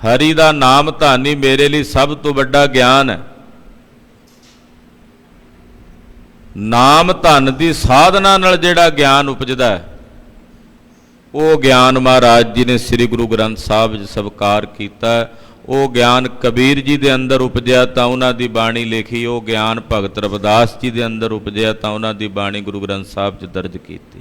ਹਰੀ ਦਾ ਨਾਮ ਧਾਨੀ ਮੇਰੇ ਲਈ ਸਭ ਤੋਂ ਵੱਡਾ ਗਿਆਨ ਹੈ। ਨਾਮ ਧਨ ਦੀ ਸਾਧਨਾ ਨਾਲ ਜਿਹੜਾ ਗਿਆਨ ਉਪਜਦਾ ਹੈ, ਉਹ ਗਿਆਨ ਮਹਾਰਾਜ ਜੀ ਨੇ ਸ੍ਰੀ ਗੁਰੂ ਗ੍ਰੰਥ ਸਾਹਿਬ ਵਿੱਚ ਸਵਕਾਰ ਕੀਤਾ ਉਹ ਗਿਆਨ ਕਬੀਰ ਜੀ ਦੇ ਅੰਦਰ ਉਪਜਿਆ ਤਾਂ ਉਹਨਾਂ ਦੀ ਬਾਣੀ ਲਿਖੀ, ਉਹ ਗਿਆਨ ਭਗਤ ਰਵਿਦਾਸ ਜੀ ਦੇ ਅੰਦਰ ਉਪਜਿਆ ਤਾਂ ਉਹਨਾਂ ਦੀ ਬਾਣੀ ਗੁਰੂ ਗ੍ਰੰਥ ਸਾਹਿਬ 'ਚ ਦਰਜ ਕੀਤੀ।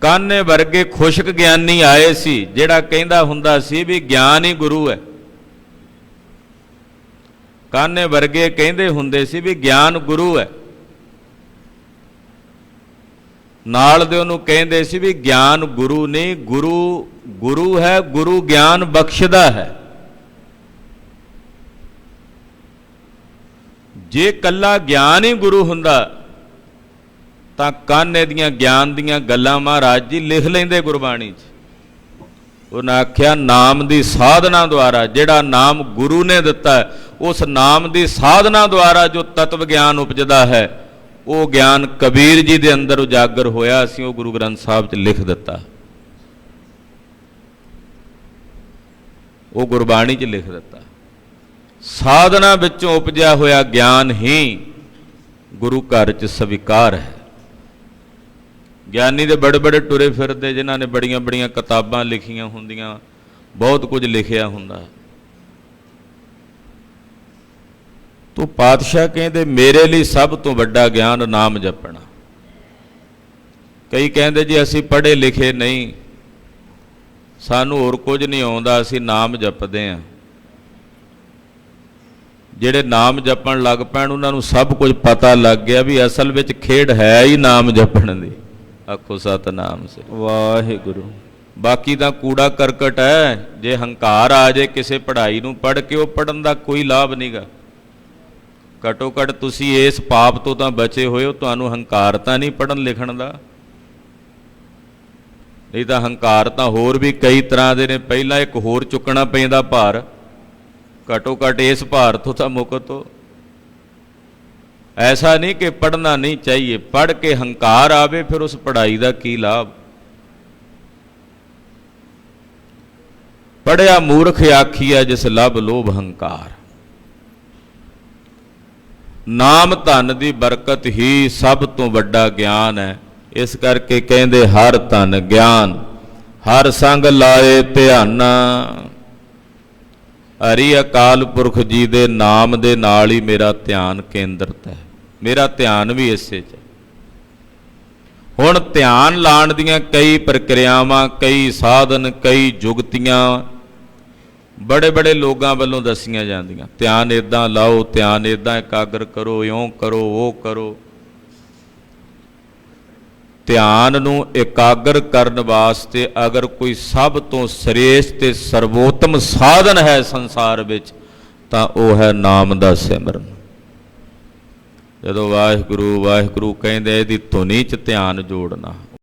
ਕਾਨੇ ਵਰਗੇ ਖੁਸ਼ਕ ਗਿਆਨੀ ਆਏ ਸੀ, ਜਿਹੜਾ ਕਹਿੰਦਾ ਹੁੰਦਾ ਸੀ ਵੀ ਗਿਆਨ ਹੀ ਗੁਰੂ ਹੈ। ਕਾਨੇ ਵਰਗੇ ਕਹਿੰਦੇ ਹੁੰਦੇ ਸੀ ਵੀ ਗਿਆਨ ਗੁਰੂ ਹੈ। ਨਾਲ ਦੇ ਉਹਨੂੰ ਕਹਿੰਦੇ ਸੀ ਵੀ ਗਿਆਨ ਗੁਰੂ ਨਹੀਂ, ਗੁਰੂ ਗੁਰੂ ਹੈ, ਗੁਰੂ ਗਿਆਨ ਬਖਸ਼ਦਾ ਹੈ। ਜੇ ਕੱਲਾ ਗਿਆਨ ਹੀ ਗੁਰੂ ਹੁੰਦਾ ਤਾਂ ਕਾਨੇ ਦੀਆਂ ਗਿਆਨ ਦੀਆਂ ਗੱਲਾਂ ਮਹਾਰਾਜ ਜੀ ਲਿਖ ਲੈਂਦੇ ਗੁਰਬਾਣੀ 'ਚ। ਉਹਨਾਂ ਆਖਿਆ, ਨਾਮ ਦੀ ਸਾਧਨਾ ਦੁਆਰਾ ਜਿਹੜਾ ਨਾਮ ਗੁਰੂ ਨੇ ਦਿੱਤਾ, ਉਸ ਨਾਮ ਦੀ ਸਾਧਨਾ ਦੁਆਰਾ ਜੋ ਤਤਵ ਗਿਆਨ ਉਪਜਦਾ ਹੈ, ਉਹ ਗਿਆਨ ਕਬੀਰ ਜੀ ਦੇ ਅੰਦਰ ਉਜਾਗਰ ਹੋਇਆ, ਅਸੀਂ ਉਹ ਗੁਰੂ ਗ੍ਰੰਥ ਸਾਹਿਬ 'ਚ ਲਿਖ ਦਿੱਤਾ। ਉਹ ਗੁਰਬਾਣੀ 'ਚ ਲਿਖ ਦਿੱਤਾ। ਸਾਧਨਾ ਵਿੱਚੋਂ ਉਪਜਿਆ ਹੋਇਆ ਗਿਆਨ ਹੀ ਗੁਰੂ ਘਰ 'ਚ ਸਵੀਕਾਰ ਹੈ। ਗਿਆਨੀ ਦੇ ਬੜੇ ਬੜੇ ਟੁਰੇ ਫਿਰਦੇ, ਜਿਨ੍ਹਾਂ ਨੇ ਬੜੀਆਂ ਬੜੀਆਂ ਕਿਤਾਬਾਂ ਲਿਖੀਆਂ ਹੁੰਦੀਆਂ, ਬਹੁਤ ਕੁਝ ਲਿਖਿਆ ਹੁੰਦਾ ਤੋ ਪਾਤਸ਼ਾਹ ਕਹਿੰਦੇ, ਮੇਰੇ ਲਈ ਸਭ ਤੋਂ ਵੱਡਾ ਗਿਆਨ ਨਾਮ ਜਪਣਾ। ਕਈ ਕਹਿੰਦੇ, ਜੀ ਅਸੀਂ ਪੜ੍ਹੇ ਲਿਖੇ ਨਹੀਂ, ਸਾਨੂੰ ਹੋਰ ਕੁਝ ਨਹੀਂ ਆਉਂਦਾ, ਅਸੀਂ ਨਾਮ ਜਪਦੇ ਆਂ ਜਿਹੜੇ ਨਾਮ ਜਪਣ ਲੱਗ ਪੈਣ, ਉਹਨਾਂ ਨੂੰ ਸਭ ਕੁਝ ਪਤਾ ਲੱਗ ਗਿਆ ਵੀ ਅਸਲ ਵਿੱਚ ਖੇਡ ਹੈ ਹੀ ਨਾਮ ਜਪਣ ਦੀ। ਆਖੋ ਸਤਨਾਮ ਸੇ। ਵਾਹਿਗੁਰੂ। ਬਾਕੀ ਤਾਂ ਕੂੜਾ ਕਰਕਟ ਹੈ ਜੇ ਹੰਕਾਰ ਆ ਜੇ ਕਿਸੇ ਪੜ੍ਹਾਈ ਨੂੰ ਪੜ੍ਹ ਕੇ ਉਹ ਪੜਨ ਦਾ ਕੋਈ ਲਾਭ ਨਹੀਂਗਾ ਘਟੋ ਘਟ ਤੁਸੀਂ ਇਸ ਪਾਪ ਤੋਂ ਤਾਂ ਬਚੇ ਹੋਏ ਹੋ ਤੁਹਾਨੂੰ ਹੰਕਾਰ ਤਾਂ ਨਹੀਂ ਪੜਨ ਲਿਖਣ ਦਾ। ਨਹੀਂ ਤਾਂ ਹੰਕਾਰ ਤਾਂ ਹੋਰ ਵੀ ਕਈ ਤਰ੍ਹਾਂ ਦੇ ਨੇ ਪਹਿਲਾਂ ਇੱਕ ਹੋਰ ਚੁੱਕਣਾ ਪੈਂਦਾ ਭਾਰ। ਘਟੋ ਘਟ ਇਸ ਭਾਰ ਤੋਂ ਤਾਂ ਮੁਕਤ ਹੋ। ਐਸਾ ਨਹੀਂ ਕਿ ਪੜਨਾ ਨਹੀਂ ਚਾਹੀਏ। ਪੜ ਕੇ ਹੰਕਾਰ ਆਵੇ, ਫਿਰ ਉਸ ਪੜਾਈ ਦਾ ਕੀ ਲਾਭ? ਪੜਿਆ ਮੂਰਖ ਆਖੀਆ ਜਿਸ ਲਬ ਲੋਭ ਹੰਕਾਰ। ਨਾਮ ਧਨ ਦੀ ਬਰਕਤ ਹੀ ਸਭ ਤੋਂ ਵੱਡਾ ਗਿਆਨ ਹੈ। ਇਸ ਕਰਕੇ ਕਹਿੰਦੇ, ਹਰ ਧਨ ਗਿਆਨ, ਹਰ ਸੰਗ ਲਾਏ ਧਿਆਨਾ। ਹਰੀ ਅਕਾਲ ਪੁਰਖ ਜੀ ਦੇ ਨਾਮ ਦੇ ਨਾਲ ਹੀ ਮੇਰਾ ਧਿਆਨ ਕੇਂਦਰਿਤ ਹੈ। ਮੇਰਾ ਧਿਆਨ ਵੀ ਇਸੇ 'ਚ ਹੁਣ ਧਿਆਨ ਲਾਣ ਦੀਆਂ ਕਈ ਪ੍ਰਕਿਰਿਆਵਾਂ, ਕਈ ਸਾਧਨ, ਕਈ ਜੁਗਤੀਆਂ ਬੜੇ ਬੜੇ ਲੋਕਾਂ ਵੱਲੋਂ ਦੱਸੀਆਂ ਜਾਂਦੀਆਂ। ਧਿਆਨ ਇਦਾਂ ਲਾਓ, ਧਿਆਨ ਇਦਾਂ ਇਕਾਗਰ ਕਰੋ, ਇਉਂ ਕਰੋ, ਉਹ ਕਰੋ। ਧਿਆਨ ਨੂੰ ਇਕਾਗਰ ਕਰਨ ਵਾਸਤੇ ਅਗਰ ਕੋਈ ਸਭ ਤੋਂ ਸ੍ਰੇਸ਼ਟ ਤੇ ਸਰਵੋਤਮ ਸਾਧਨ ਹੈ ਸੰਸਾਰ ਵਿੱਚ, ਤਾਂ ਉਹ ਹੈ ਨਾਮ ਦਾ ਸਿਮਰਨ। ਜਦੋਂ ਵਾਹਿਗੁਰੂ ਵਾਹਿਗੁਰੂ ਕਹਿੰਦੇ ਇਹਦੀ ਧੁਨੀ 'ਚ ਧਿਆਨ ਜੋੜਨਾ।